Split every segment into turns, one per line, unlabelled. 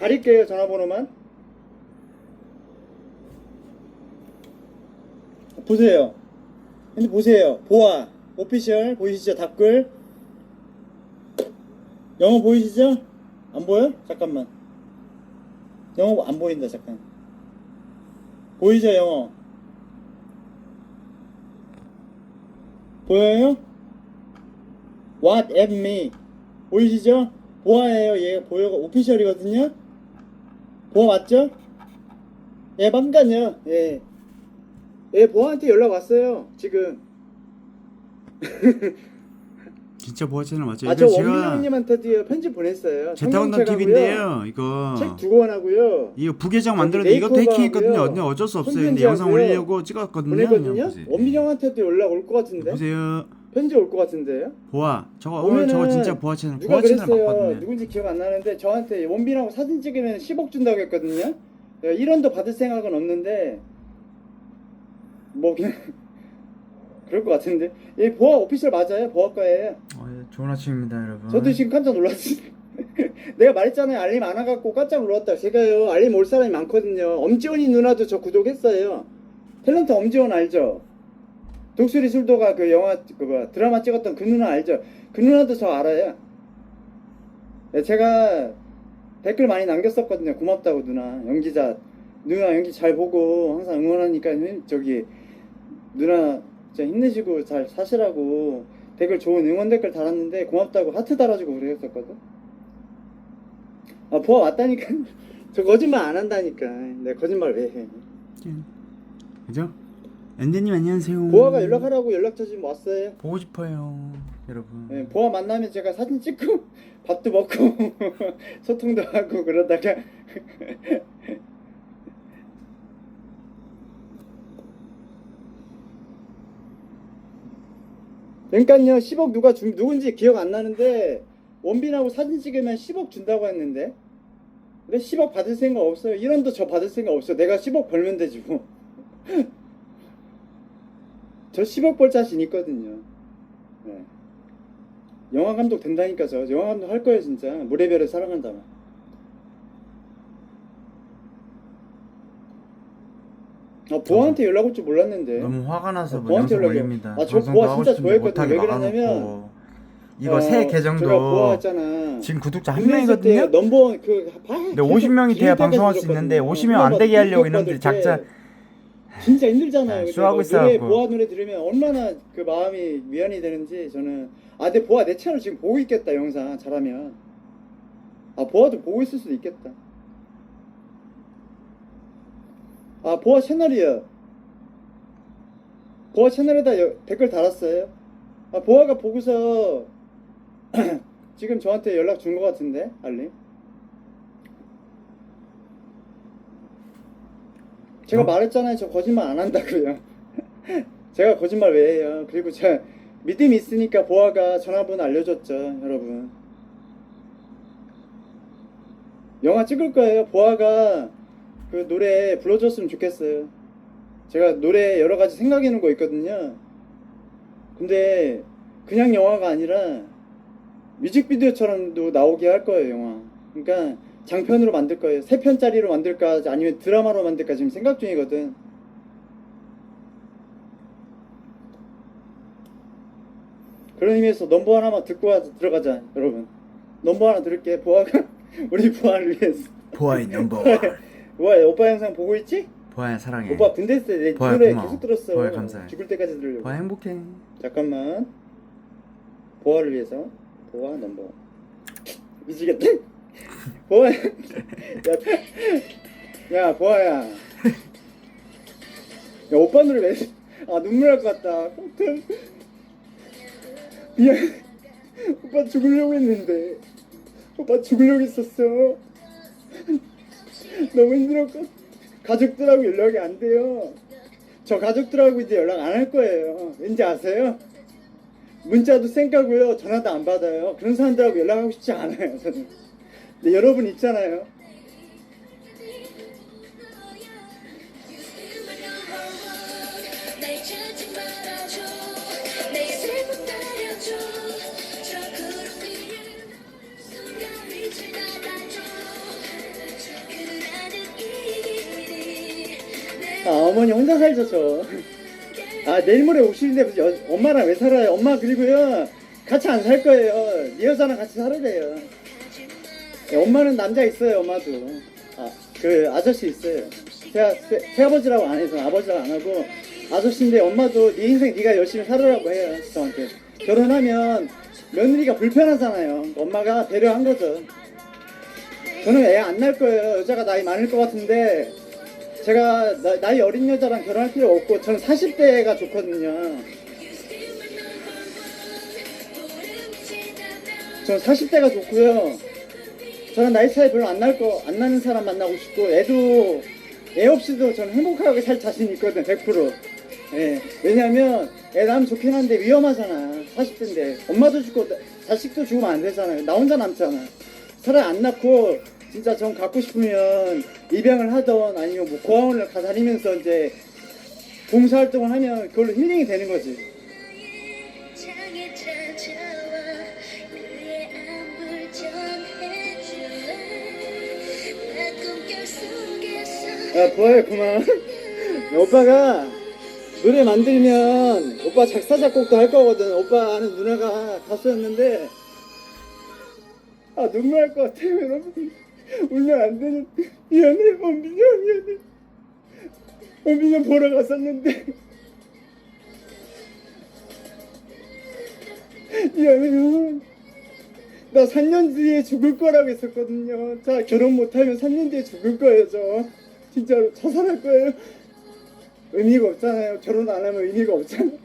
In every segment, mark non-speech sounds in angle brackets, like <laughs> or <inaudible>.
가릴게요 전화번호만. 보세요. 근데 보세요. 보아. 오피셜 보이시죠? 답글. 영어 보이시죠? 안 보여? 잠깐만. 영어 안 보인다 잠깐. 보이죠 영어? 보여요? What at me? 보이시죠? 보아예요. 얘 보여가 오피셜이거든요 보아 맞죠 예 잠깐요 예 예, 보아한테 연락 왔어요. 지금. <laughs>
진짜 보아 채널 맞죠?
아, 저
이거 제가
원민영님한테도 편지 보냈어요. 성경책
TV인데요. 이거.
책 두 권 하고요.
이거 부계정 만들었는데 테이킹했거든요.
하고요.
근데 어쩔 수 없어요. 근데
손편지
영상
하고요.
올리려고 찍었거든요.
보내거든요.
보세요.
원민영한테도 연락 올 것 같은데.
보세요.
편지 올 것 같은데요.
보아. 저거 오늘 저거 진짜 보아 채널.
누가
보아 채널
그랬어요.
맞거든요.
누군지 기억 안 나는데 저한테 원빈하고 사진 찍으면 10억 준다고 했거든요. 내가 1원도 받을 생각은 없는데 뭐 그냥 <laughs> 그럴 것 같은데. 예, 보아 오피셜 맞아요. 보아과예요.
어, 예, 좋은 아침입니다, 여러분.
저도 지금 깜짝 놀랐어요. <laughs> 내가 말했잖아요. 알림 안 와갖고 깜짝 놀랐다. 제가요, 알림 올 사람이 많거든요. 엄지원이 누나도 저 구독했어요. 탤런트 엄지원 알죠? 독수리 술도가 그 영화, 그거 드라마 찍었던 그 누나 알죠? 그 누나도 저 알아요. 네, 제가 댓글 많이 남겼었거든요. 고맙다고 누나. 연기자. 누나 연기 잘 보고 항상 응원하니까 저기 누나 진짜 힘내시고 잘 사시라고 댓글 좋은 응원 댓글 달았는데 고맙다고 하트 달아주고 그랬었거든. 아 보아 왔다니까. <laughs> 저 거짓말 안 한다니까. 내 거짓말 왜 해?
그죠? 엔드님 안녕하세요.
보아가 연락하라고 연락처 지금 왔어요.
보고 싶어요, 여러분.
예, 보아 만나면 제가 사진 찍고 <laughs> 밥도 먹고 <laughs> 소통도 하고 그러다가 <laughs> 그러니까요 10억 누가 준 누군지 기억 안 나는데 원빈하고 사진 찍으면 10억 준다고 했는데 근데 10억 받을 생각 없어요 1원도 저 받을 생각 없어요 내가 10억 벌면 되지 뭐. 저 10억 벌 자신 있거든요 네. 영화 감독 된다니까 저 영화 감독 할 거예요 진짜 무레별을 사랑한다 아 보아한테 연락 올 줄 몰랐는데
너무 화가 나서
어,
뭐
보아한테 연락이-
올립니다.
아, 저
방송도
보아 진짜 좋아했거든요. 왜 그러냐면.
이거
어,
새 계정도 지금 구독자 한 명이거든요.
넘버원 그 아,
근데 50명이 돼야 방송할 수 있는데 50명 안 되게 하려고 이놈들이 작자
진짜 힘들잖아요.
네, 쇼하고
뭐 노래
있어갖고.
보아 노래 들으면 얼마나 그 마음이 미안이 되는지 저는 아 근데 보아 내 채널 지금 보고 있겠다 영상 잘하면 아 보아도 보고 있을 수도 있겠다. 아 보아 채널이요. 보아 채널에다 여- 댓글 달았어요. 아 보아가 보고서 <clears throat> 지금 저한테 연락 준 것 같은데 알림. 제가
어?
말했잖아요. 저 거짓말 안 한다고요. <laughs> 제가 거짓말 왜 해요? 그리고 제가 믿음이 있으니까 보아가 전화번호 알려줬죠, 여러분. 영화 찍을 거예요. 보아가 그 노래 불러줬으면 좋겠어요. 제가 노래 여러 가지 생각해 놓은 거 있거든요. 근데 그냥 영화가 아니라 뮤직비디오처럼도 나오게 할 거예요, 영화. 그러니까 장편으로 만들 거예요. 세 편짜리로 만들까 아니면 드라마로 만들까 지금 생각 중이거든. 그런 의미에서 넘버 하나만 듣고 들어가자, 여러분. 넘버 하나 들을게. 보아가 <laughs> 우리 보아를 위해서.
보아의 넘버 <laughs>
보아, 오빠 영상 보고 있지?
보아야 사랑해.
오빠 군대 있을 때내 노래
고마워.
계속 들었어.
보아야 감사해.
죽을 때까지 들으려고.
보아 행복해.
잠깐만. 보아를 위해서. 보아 넘버. 미치겠다. 보아. 야, 야 보아야. 야 오빠 노래 왜? 아 눈물 날 것 같다. 어떡해. 미안. 오빠 죽으려고 했는데. 오빠 죽으려고 했었어. 너무 힘들었고 가족들하고 연락이 안 돼요. 저 가족들하고 이제 연락 안 할 거예요. 왠지 아세요? 문자도 쌩까고요. 전화도 안 받아요. 그런 사람들하고 연락하고 싶지 않아요. 저는. 근데 여러분 있잖아요.
아,
어머니 혼자 살죠, 저. 아, 내일 모레 오시는데 여, 엄마랑 왜 살아요? 엄마 그리고요, 같이 안 살 거예요. 네 여자랑 같이 살아야 돼요. 예, 엄마는 남자 있어요 엄마도. 아 그 아저씨 있어요. 제가 새, 새아버지라고 안 해서 아버지라고 안 하고 아저씨인데 엄마도 네 인생 네가 열심히 살으라고 해요 저한테. 결혼하면 며느리가 불편하잖아요. 엄마가 배려한 거죠. 저는 애 안 낳을 거예요. 여자가 나이 많을 것 같은데 제가 나, 이 어린 여자랑 결혼할 필요 없고 저는 40대가 좋거든요. 저는 40대가 좋고요. 저는 나이 차이 별로 안 날 거, 안 나는 사람 만나고 싶고 애도 애 없이도 저는 행복하게 살 자신 있거든, 100%. 예. 왜냐면 애 낳으면 좋긴 한데 위험하잖아. 40대인데 엄마도 죽고 나- 자식도 죽으면 안 되잖아요. 나 혼자 남잖아. 차라리 안 낳고 진짜 전 갖고 싶으면 입양을 하던 아니면 뭐 고아원을 가 다니면서 이제 봉사활동을 하면 그걸로 힐링이 되는 거지.
창에 찾아와 그의 꿈결 속에서
야 부활 그만. 오빠가 노래 만들면 오빠 작사 작곡도 할 거거든. 오빠 아는 누나가 가수였는데. 아 눈물 날 것 같아 여러분 울면 안 되는 미안해 원빈이 미안해. 원빈이 보러 갔었는데. 미안해요 나 3년 뒤에 죽을 거라고 했었거든요. 자, 결혼 못하면 3년 뒤에 죽을 거예요, 저. 진짜로 자살할 거예요. 의미가 없잖아요. 결혼 안 하면 의미가 없잖아요.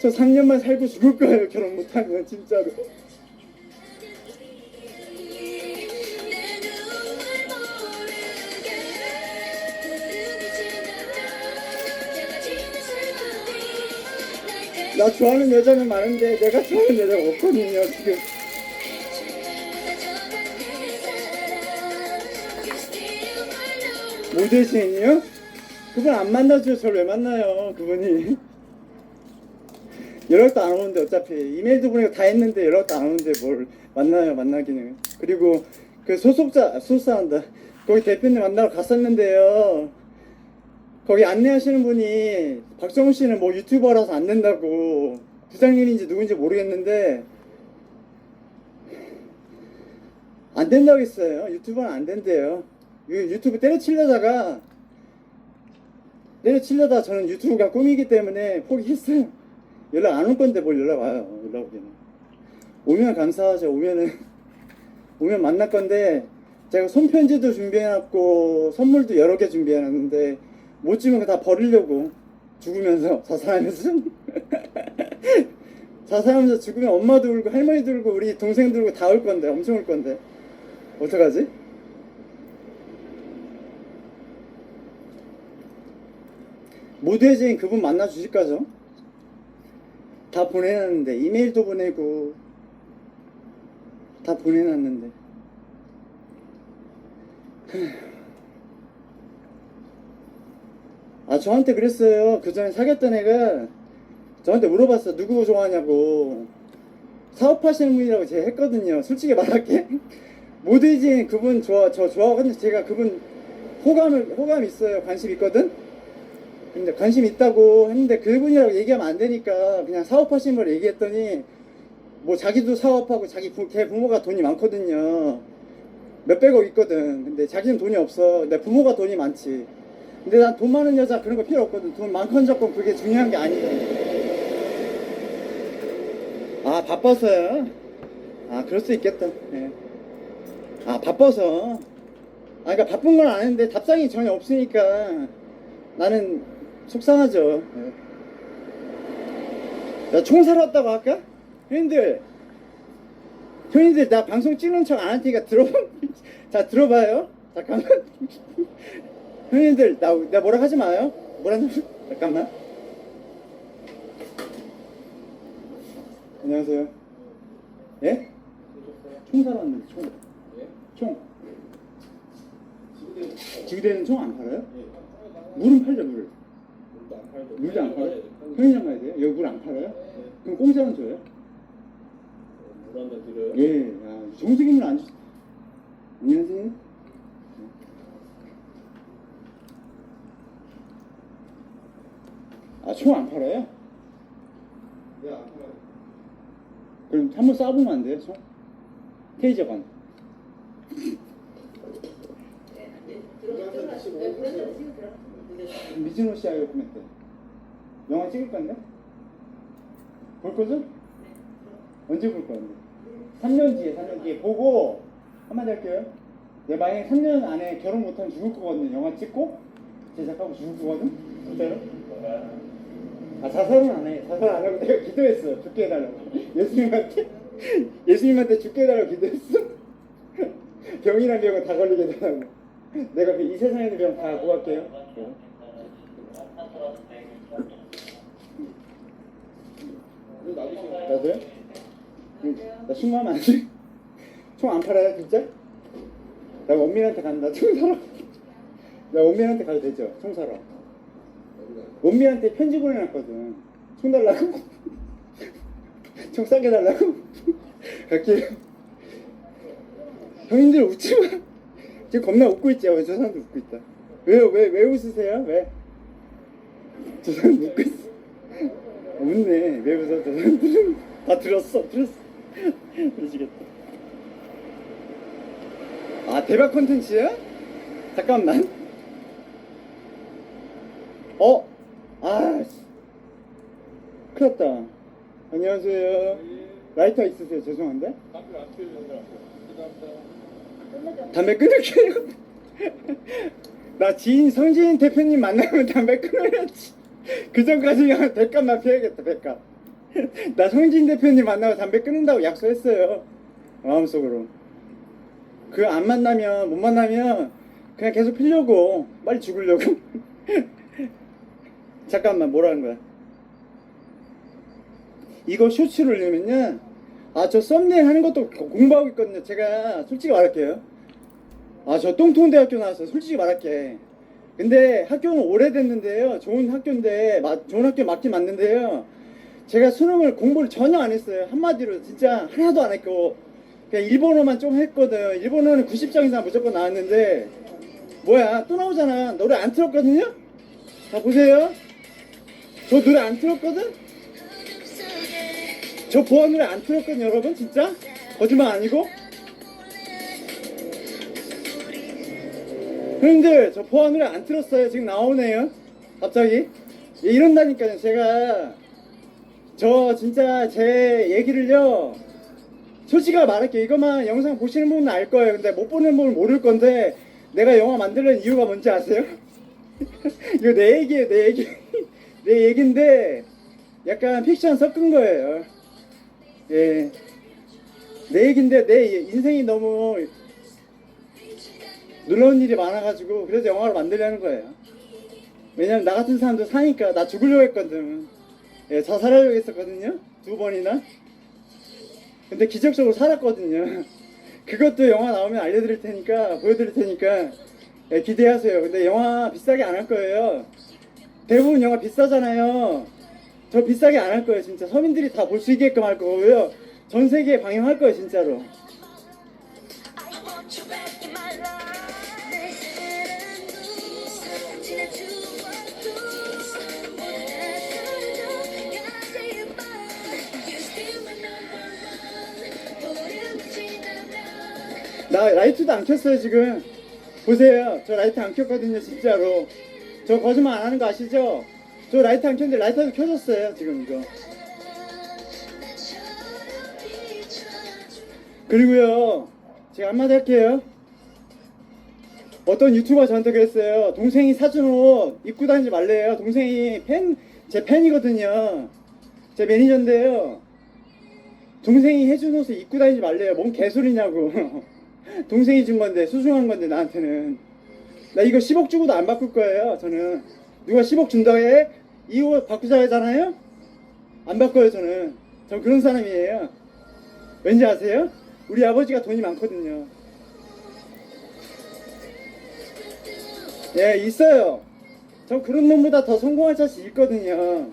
저 3년만 살고 죽을 거예요, 결혼 못하면, 진짜로. 나 좋아하는 여자는 많은데, 내가 좋아하는 여자가 없거든요, 지금. 모델신이요? 그분 안 만나죠. 저를 왜 만나요, 그분이. 연락도 안 오는데 어차피 이메일도 보내고 다 했는데 연락도 안 오는데 뭘 만나요 만나기는 그리고 그 소속자 소속사한다 거기 대표님 만나러 갔었는데요 거기 안내하시는 분이 박정우 씨는 뭐 유튜버라서 안 된다고 부장님인지 누군지 모르겠는데 안 된다고 했어요. 유튜버는 안 된대요. 유- 유튜브 때려치려다가 때려치려다 저는 유튜브가 꿈이기 때문에 포기했어요. 연락 안 올 건데 뭘 연락 와요. 연락 오기는 오면 감사하죠. 오면은 <laughs> 오면 만날 건데 제가 손편지도 준비해놨고 선물도 여러 개 준비해놨는데 못 주면 다 버리려고 죽으면서 <laughs> 자살하면서 자살하면서 죽으면 엄마도 울고 할머니도 울고 우리 동생도 울고 다 울 건데 엄청 울 건데 어떡하지? 모두의 그분 만나 주실 거죠? 다 보내놨는데 이메일도 보내고 다 보내놨는데 아 저한테 그랬어요 그 전에 사귀었던 애가 저한테 물어봤어 누구 좋아하냐고 사업하시는 분이라고 제가 했거든요 솔직히 말할게 <laughs> 모두이진 그분 좋아 저 좋아하거든요 제가 그분 호감을 호감 있어요 관심 있거든 근데 관심 있다고 했는데 그분이라고 얘기하면 안 되니까 그냥 사업하시는 걸 얘기했더니 뭐 자기도 사업하고 자기 부, 걔 부모가 돈이 많거든요. 몇백억 있거든. 근데 자기는 돈이 없어. 내 부모가 돈이 많지. 근데 난 돈 많은 여자 그런 거 필요 없거든. 돈 많건 적건 그게 중요한 게 아니거든. 아 바빠서요? 아 그럴 수 있겠다. 예. 아 바빠서. 아 그러니까 바쁜 건 아는데 답장이 전혀 없으니까 나는 속상하죠. 예. 야, 총 사러 왔다고 할까? 형님들, 형님들, 나 방송 찍는 척 안 할 테니까 들어, <laughs> 자, 들어봐요. 잠깐만. <laughs> 형님들, 나, 나 뭐라 하지 마요. 뭐라, 잠깐만. 안녕하세요. 예? 총 사러 왔는데, 총. 총. 지구대는 총 안 팔아요? 물은 팔죠, 물. 물도 안 팔아요? 편의점 가야 돼요? 여기 물 안 팔아요? 그럼 공짜는 줘요?
물 한 잔 드려요?
예, 아, 정수기물 안 주... 안녕하세요. 아, 총안 팔아요? 그럼 한번 쏴보면 안 돼요, 총? 테이저건. 미즈노 씨하고 코멘트. 영화 찍을 건데? 볼 거죠? 언제 볼 건데? 3년 뒤에, 3년 뒤에 보고 한마디 할게요. 내가 만약에 3년 안에 결혼 못하면 죽을 거거든요. 영화 찍고 제작하고 죽을 거거든. 진짜로? 아 자살은 안 해. 자살 안 하고 내가 기도했어. 죽게 해달라고. 예수님한테 <laughs> 예수님한테 죽게 해달라고 기도했어. <laughs> 병이란 병은 다 걸리게 해달라고. 내가 그 이 세상에 있는 병 다 구할게요. 나도요? 응. 나 신고하면 안 돼? 총 안 팔아요 진짜? 나 원민한테 간다 총 사러 나 원민한테 가도 되죠 총 사러 원민한테 편지 보내놨거든. 총 달라고? <laughs> 총 싸게 달라고? <laughs> 갈게요 형님들 웃지 마. 지금 겁나 웃고 있죠? 저 사람도 웃고 있다. 왜요 왜, 왜 웃으세요? 왜? 저 사람 웃고 있어. 웃네. 왜 웃어? 저 사람들은 다 들었어. 들었어. <laughs> 그러시겠다. 아 대박 콘텐츠야? 잠깐만 어? 아 씨. 큰일 났다. 안녕하세요. 라이터 있으세요? 죄송한데? 담배 끊을게요 <laughs> 나 지인 성진 대표님 만나면 담배 끊어야지. 그 전까지 백값만 피해야겠다 백값. <laughs> 나 성진 대표님 만나고 담배 끊는다고 약속했어요. 마음속으로. 그 안 만나면 못 만나면 그냥 계속 피려고. 빨리 죽으려고 <laughs> 잠깐만 뭐라는 거야? 이거 쇼츠를 올리면요. 아 저 썸네일 하는 것도 고- 공부하고 있거든요. 제가 솔직히 말할게요. 아 저 똥통대학교 나왔어요 솔직히 말할게. 근데 학교는 오래됐는데요. 좋은 학교인데 마- 좋은 학교 맞긴 맞는데요. 제가 수능을 공부를 전혀 안 했어요. 한마디로 진짜 하나도 안 했고. 그냥 일본어만 좀 했거든 일본어는 90점 이상 무조건 나왔는데. 뭐야 또 나오잖아. 노래 안 틀었거든요? 자 보세요 저 노래 안 틀었거든? 저 보안 노래 안 틀었거든 여러분 진짜? 거짓말 아니고? 형님들 저 보안 노래 안 틀었어요. 지금 나오네요. 갑자기? 예, 이런다니까요 제가. 저 진짜 제 얘기를요 솔직히 말할게요. 이것만 영상 보시는 분은 알 거예요. 근데 못 보는 분은 모를 건데 내가 영화 만들려는 이유가 뭔지 아세요? <laughs> 이거 내 얘기예요 내 얘기 <laughs> 내 얘기인데 약간 픽션 섞은 거예요. 예. 내 얘기인데 내 인생이 너무 놀라운 일이 많아가지고 그래서 영화를 만들려는 거예요. 왜냐면 나 같은 사람도 사니까 나 죽으려고 했거든. 예, 자살하려고 했었거든요. 두 번이나. 근데 기적적으로 살았거든요. <laughs> 그것도 영화 나오면 알려드릴 테니까 보여드릴 테니까 예, 기대하세요. 근데 영화 비싸게 안 할 거예요 대부분 영화 비싸잖아요. 저 비싸게 안 할 거예요 진짜. 서민들이 다 볼 수 있게끔 할 거고요. 전 세계에 방영할 거예요 진짜로.
나
라이트도 안 켰어요 지금. 보세요. 저 라이트 안 켰거든요 진짜로 저 거짓말 안 하는 거 아시죠? 저 라이트 안 켰는데 라이트도 켜졌어요 지금 이거. 그리고요 제가 한마디 할게요. 어떤 유튜버 저한테 그랬어요. 동생이 사준 옷 입고 다니지 말래요. 동생이 팬 제 팬이거든요. 제 매니저인데요. 동생이 해준 옷을 입고 다니지 말래요. 뭔 개소리냐고. <laughs> 동생이 준 건데 소중한 건데 나한테는 나 이거 10억 주고도 안 바꿀 거예요 저는 누가 10억 준다고 해? 이옷 바꾸자 하잖아요 안 바꿔요 저는 전 그런 사람이에요 왠지 아세요? 우리 아버지가 돈이 많거든요. 예, 있어요. 전 그런 놈보다 더 성공한 자식 있거든요.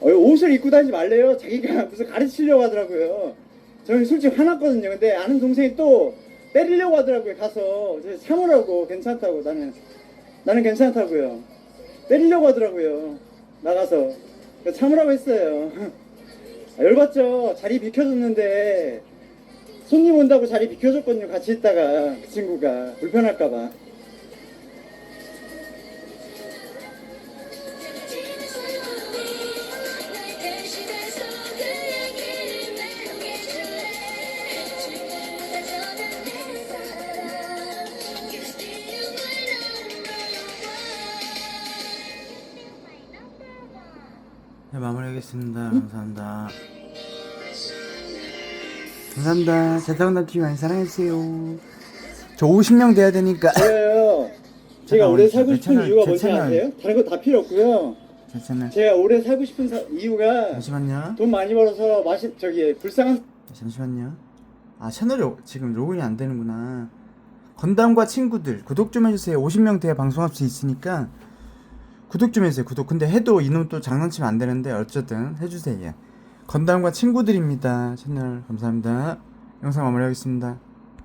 어, 옷을 입고 다니지 말래요. 자기가 무슨 가르치려고 하더라고요. 저는 솔직히 화났거든요. 근데 아는 동생이 또 때리려고 하더라고요. 가서 저 참으라고 괜찮다고 나는 나는 괜찮다고요. 때리려고 하더라고요. 나가서 참으라고 했어요. <laughs> 아, 열받죠. 자리 비켜줬는데 손님 온다고 자리 비켜줬거든요. 같이 있다가 그 친구가 불편할까봐.
하겠습니다. 감사합니다. 감사합니다. 자타공담 TV 많이 사랑해주세요. 저 50명 돼야 되니까.
제가요. 제가. 오래 살고
제
싶은
채널,
이유가
제
뭔지
채널.
아세요? 다른 거 다 필요 없고요.
제 채널.
제가 오래 살고 싶은 사- 이유가
잠시만요.
돈 많이 벌어서 맛이 저기 불쌍한
잠시만요. 아 채널이 어- 지금 로그인이 안 되는구나. 건담과 친구들 구독 좀 해주세요. 50명 돼야 방송할 수 있으니까 구독 좀 해주세요. 구독. 근데 해도 이놈 또 장난치면 안 되는데 어쨌든 해주세요. 건담과 친구들입니다. 채널 감사합니다. 영상 마무리하겠습니다.